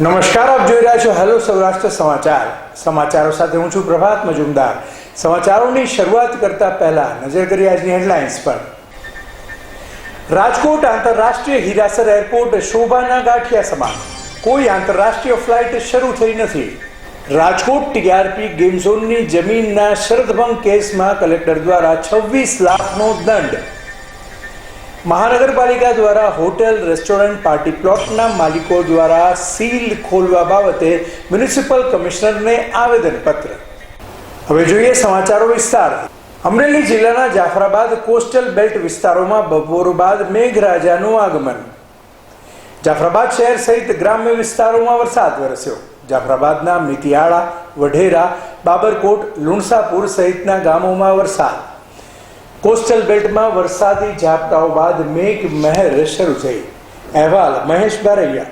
નમસ્કાર, આપ જોઈ રહ્યા છો હેલો સૌરાષ્ટ્ર સમાચાર. સમાચારો સાથે હું છું પ્રભાત મજુમદાર. સમાચારોની શરૂઆત કરતા પહેલા નજર કરી આજની હેડલાઇન્સ પર. રાજકોટ આંતરરાષ્ટ્રીય હીરાસર એરપોર્ટ શોભાના ગાંઠિયા સમાન. કોઈ આંતરરાષ્ટ્રીય ફ્લાઇટ શરૂ થઈ નથી. રાજકોટ ટીઆરપી ગેમ ઝોનની જમીનના શરદભંગ કેસમાં કલેક્ટર દ્વારા છવ્વીસ લાખનો દંડ. મહાનગરપાલિકા દ્વારા હોટેલ, રેસ્ટોરન્ટ, પાર્ટી પ્લોટના માલિકો દ્વારા સીલ ખોલવા બાબતે મ્યુનિસિપલ કમિશનરને આવેદનપત્ર. હવે જોઈએ સમાચારો વિસ્તાર. અમરેલી જિલ્લાના જાફરાબાદ કોસ્ટલ બેલ્ટ વિસ્તારોમાં બપોર બાદ મેઘરાજાનું આગમન. જાફરાબાદ શહેર સહિત ગ્રામ્ય વિસ્તારોમાં વરસાદ વરસ્યો. જાફરાબાદના મિતિયાળા, વઢેરા, બાબરકોટ, લુણસાપુર સહિતના ગામોમાં વરસાદ. કોસ્ટલ બેલ્ટમાં વરસાદી ઝાપટાઓ બાદ મેઘ મહેર શરૂ થઈ. અહેવાલ મહેશ બારૈયા.